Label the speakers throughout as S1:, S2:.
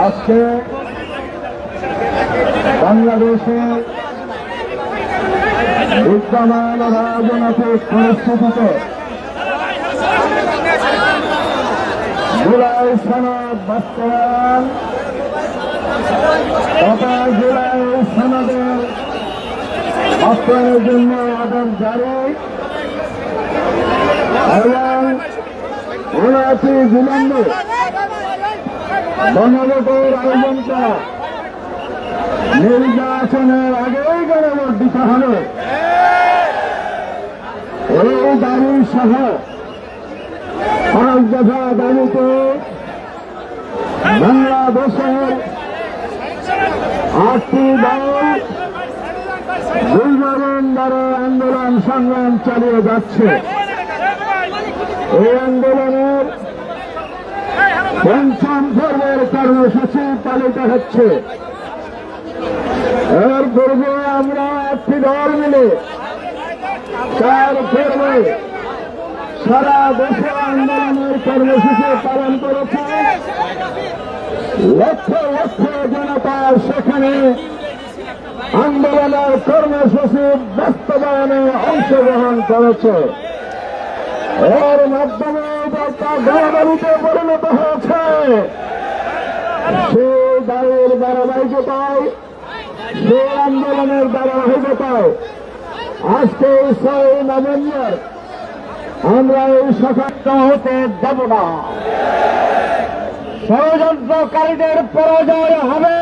S1: আজকে বাংলাদেশে বিদ্যমান রাজনৈতিক পরিস্থিতিতে জুলাই সনদ বাস্তবায়ন তথা জুলাই সনদের বাস্তবায়নের জন্য অর্ডার জারি এবং উনাশি বিলম্বে গণভোটের আয়োজন করা নির্বাচনের আগেই গণভোট দিতে হবে এই দাবি সহ পাঁচ দফা দাবিতে বাংলাদেশের আটটি দল দীর্ঘদিন ধরে আন্দোলন সংগ্রাম চালিয়ে যাচ্ছে। এই আন্দোলনের পঞ্চম কর্মসূচি পালিত হচ্ছে। এর পূর্বে আমরা একটি দল মিলে চার পর্বে সারা দেশে আন্দোলনের কর্মসূচি পালন করেছে। লক্ষ লক্ষ জনতা সেখানে আন্দোলনের কর্মসূচি বাস্তবায়নে অংশগ্রহণ করেছে। এর মাধ্যমে গণদাবিতে পরিণত হয়েছে। ধারাবাহিকতায় আন্দোলনের ধারাবাহিকতায় আজকে ছয় নভেম্বর আমরা এই হতে না। ষড়যন্ত্রকারীদের পরাজয় হবে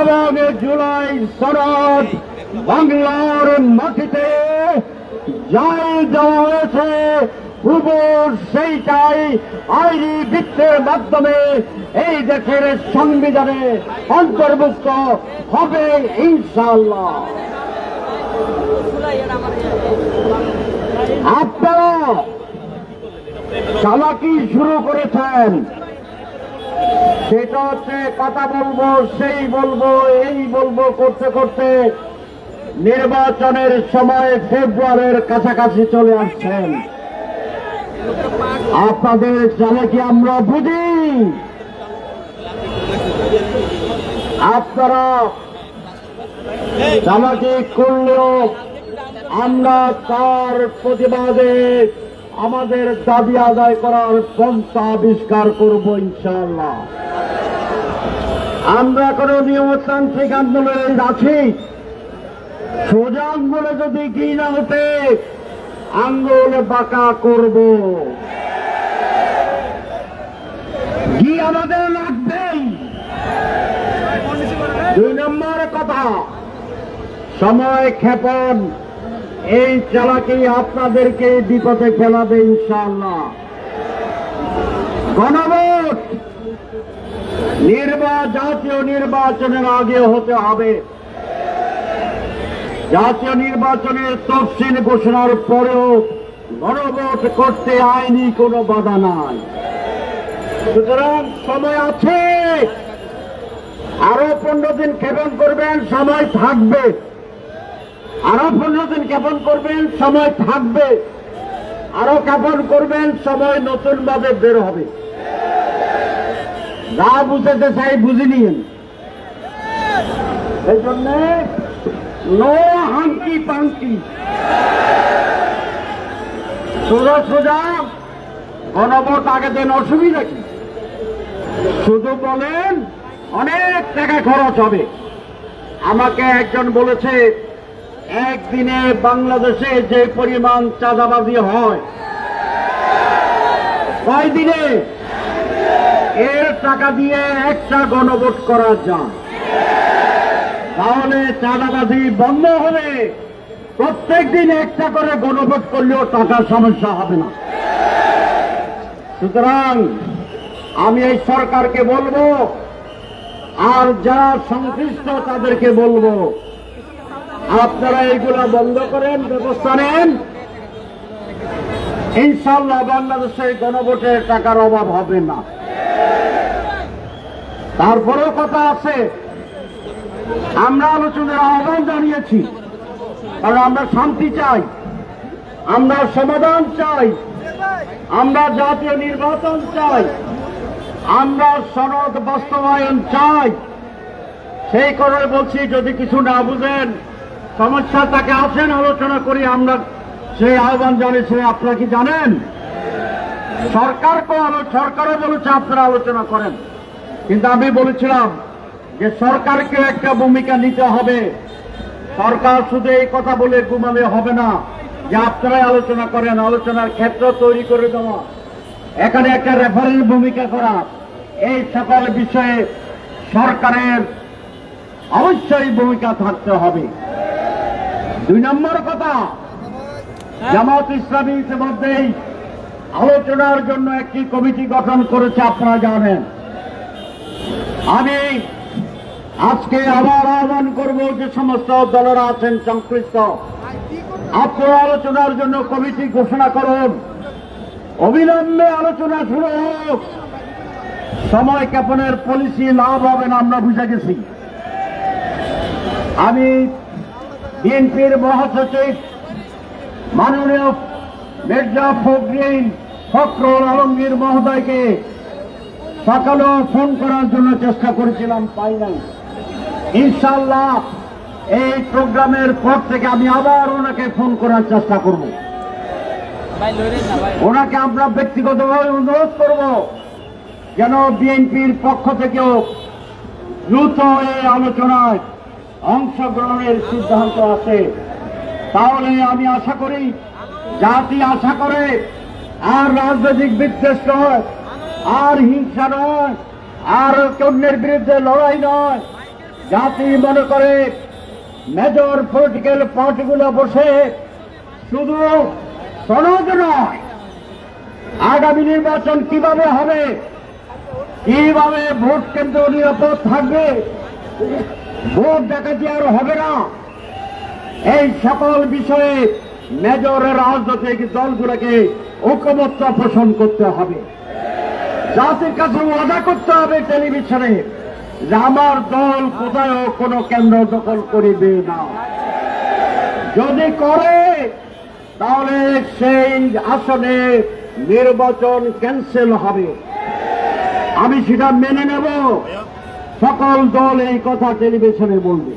S1: এবং জুলাই সনদ বাংলার মাটিতে যাই দেওয়া হয়েছে। উপর সেইটাই আইনি বৃত্তের মাধ্যমে এই দেশের সংবিধানে অন্তর্ভুক্ত হবে ইনশাল্লাহ আপনারা চালাকি শুরু করেছেন। সেটা হচ্ছে কথা বলব, সেই বলব, এই বলব করতে করতে নির্বাচনের সময় ফেব্রুয়ারির কাছাকাছি চলে আসছেন। আপনাদের চালাকি আমরা বুঝি? আপনারা চালাকি করলেও আমরা তার প্রতিবাদে আমাদের দাবি আদায় করার পন্থা আবিষ্কার করব ইনশাআল্লাহ। আমরা কোন নিয়মতান্ত্রিক আন্দোলনে আছি। সোজা আঙ্গুলে যদি কি না হতে, আঙ্গুলে বাঁকা করব কি আমাদের লাগবেই দুই নম্বর কথা, সময় ক্ষেপণ। এই চালাকি আপনাদেরকে বিপদে ফেলাবে ইনশাআল্লাহ। গণভোট! নির্বা, জাতীয় নির্বাচনের আগে হতে হবে। জাতীয় নির্বাচনের তফসিল ঘোষণার পরেও গণভোট করতে আইনি কোনো বাধা নাই। সুতরাং সময় আছে। আরও পনেরো দিন ক্ষেপণ করবেন, সময় থাকবে। আরও পনেরো দিন জ্ঞাপন করবেন, সময় থাকবে। আরও জ্ঞাপন করবেন, সময় নতুন ভাবে বের হবে। যা বুঝতে চাই বুঝে নিন এই জন্য নো হাঙ্কি পাঙ্কি। সোজা সোজা গণভোট আগে দেন অসুবিধা কি? শুধু বলেন, অনেক টাকা খরচ হবে। আমাকে একজন বলেছে, একদিনে বাংলাদেশে যে পরিমাণ চাঁদাবাজি হয় কয় দিনে এর টাকা দিয়ে একটা গণভোট করা যায়। তাহলে চাঁদাবাজি বন্ধ হবে। প্রত্যেক দিন একটা করে গণভোট করলেও টাকার সমস্যা হবে না। সুতরাং আমি এই সরকারকে বলব, আর যারা সংশ্লিষ্ট তাদেরকে বলব, আপনারা এইগুলা বন্ধ করেন, ব্যবস্থা নেন। ইনশাল্লাহ বাংলাদেশে গণভোটের টাকার অভাব হবে না। তারপরেও কথা আছে, আমরা আলোচনার আহ্বান জানিয়েছি, কারণ আমরা শান্তি চাই, আমরা সমাধান চাই, আমরা জাতীয় নির্বাচন চাই। আমরা সনদ বাস্তবায়ন চাই। সেই কারণে বলছি, যদি কিছু না বুঝেন, সমস্যা তাকে আসেন, আলোচনা করি, আমরা সেই আহ্বান জানিয়েছি, আপনারা কি জানেন? সরকারকে আলো- সরকারও বলেছে, আপনারা আলোচনা করেন। কিন্তু আমি বলেছিলাম যে সরকারকে একটা ভূমিকা নিতে হবে। সরকার শুধু এই কথা বলে ঘুমালে হবে না। যে আপনারাই আলোচনা করেন, আলোচনার ক্ষেত্র তৈরি করে দেওয়া। এখানে একটা রেফারেন্স ভূমিকা করা। এই সকল বিষয়ে সরকারের অবশ্যই ভূমিকা থাকতে হবে। দুই নম্বর কথা, জামাত ইসলামী ইতিমধ্যেই আলোচনার জন্য একটি কমিটি গঠন করেছে, আপনারা জানেন। আমি আজকে আবার আহ্বান করব যে সমস্ত দলেরা আছেন, সংশ্লিষ্ট। আপনারা আলোচনার জন্য কমিটি ঘোষণা করুন। অবিলম্বে আলোচনা শুরু হোক। সময় ক্ষেপণের পলিসি লাভ হবে না, আমরা বুঝে গেছি। আমি বিএনপির মহাসচিব মাননীয় মির্জা ফখরিন ফখরুল আলমগীর মহোদয়কে সকালেও ফোন করার জন্য চেষ্টা করেছিলাম, পাই নাই। ইনশাল্লাহ এই প্রোগ্রামের পর থেকে আমি আবার ওনাকে ফোন করার চেষ্টা করব। ওনাকে আমরা ব্যক্তিগতভাবে অনুরোধ করব যেন বিএনপির পক্ষ থেকেও দ্রুত এই আলোচনায় অংশগ্রহণের সিদ্ধান্ত আছে তাহলে আমি আশা করি, জাতি আশা করে, আর রাজনৈতিক বিদ্বেষ নয়, আর হিংসা নয়, আর অন্যের বিরুদ্ধে লড়াই নয়। জাতি মনে করে মেজর পলিটিক্যাল পার্টিগুলো বসে শুধু সনদ নয়। আগামী নির্বাচন কীভাবে হবে? কীভাবে ভোট কেন্দ্র নিরাপদ থাকবে? ভোট ডাকাতি আর হবে না। এই সকল বিষয়ে মেজরের রাজনৈতিক দলগুলোকে ঐক্যমত্য পোষণ করতে হবে। জাতির কাছে ওয়াদা করতে হবে টেলিভিশনে যে আমার দল কোথাও কোনো কেন্দ্র দখল করিবে না। যদি করে তাহলে সেই আসনে নির্বাচন ক্যান্সেল হবে। আমি সেটা মেনে নেব। সকল দল এই কথা টেলিভিশনে বলবে।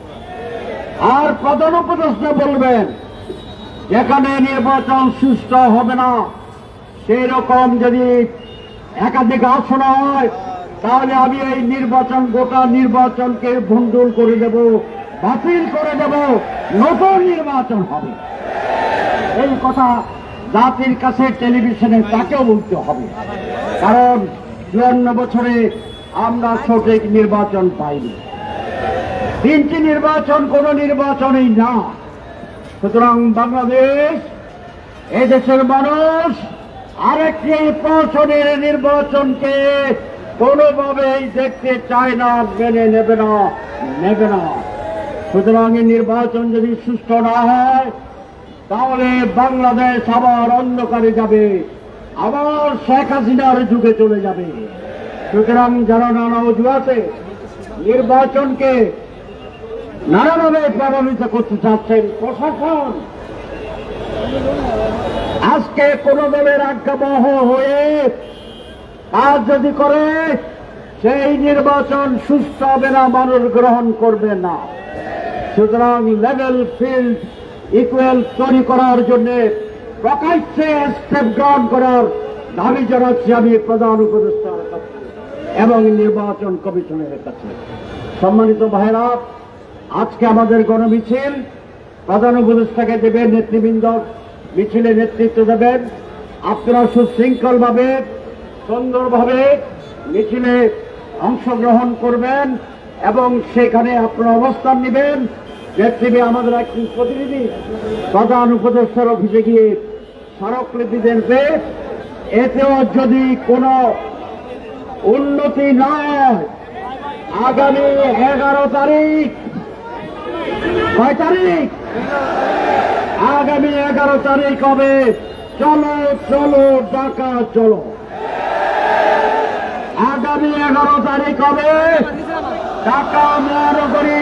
S1: আর প্রধান উপদেষ্টা বলবেন, যেখানে নির্বাচন সুস্থ হবে না সেই রকম যদি একাধিক আসন হয়, তাহলে আমি এই নির্বাচন, গোটা নির্বাচনকে ভণ্ডুল করে দেব, বাতিল করে দেব। নতুন নির্বাচন হবে। এই কথা জাতির কাছে টেলিভিশনে তাকেও বলতে হবে। কারণ চুয়ান্ন বছরে আমরা সঠিক নির্বাচন পাইনি। তিনটি নির্বাচন, কোন নির্বাচনই না। সুতরাং বাংলাদেশ এদেশের মানুষ আরেকটি প্রশনের নির্বাচনকে কোনোভাবেই দেখতে চায় না, মেনে নেবে না নেবে না। সুতরাং নির্বাচন যদি সুস্থ না হয় তাহলে বাংলাদেশ আবার অন্ধকারে যাবে, আবার শেখ হাসিনার যুগে চলে যাবে। সুতরাং যারা নানা অজুহাতে নির্বাচনকে নানাভাবে প্রভাবিত করতে চাচ্ছেন, প্রশাসন, আজকে কোন দলের আজ্ঞাবহ হয়ে কাজ যদি করে, সেই নির্বাচন সুস্থ হবে না, মানুষ গ্রহণ করবে না। সুতরাং লেভেল ফিল্ড ইকুয়াল তৈরি করার জন্য প্রকাশ্যে স্টেপ গ্রহণ করার দাবি জানাচ্ছি আমি প্রধান উপদেষ্টার কাছে এবং নির্বাচন কমিশনের কাছে। সম্মানিত ভাইরা আজকে আমাদের গণমিছিল। প্রধান উপদেষ্টাকে দেবেন, নেতৃবৃন্দ মিছিলে নেতৃত্ব দেবেন। আপনারা সুশৃঙ্খলভাবে, সুন্দরভাবে মিছিলে অংশগ্রহণ করবেন এবং সেখানে আপনারা অবস্থান নেবেন। নেতৃত্বে আমাদের একজন প্রতিনিধি, প্রধান উপদেষ্টার অফিসে গিয়ে স্মারকলিপি দেবে এতেও যদি কোনো উন্নতি না আগামী এগারো তারিখ, কয় তারিখ? আগামী এগারো তারিখ হবে চলো চলো ঢাকা চলো। আগামী এগারো তারিখ হবে ঢাকা মহানগরী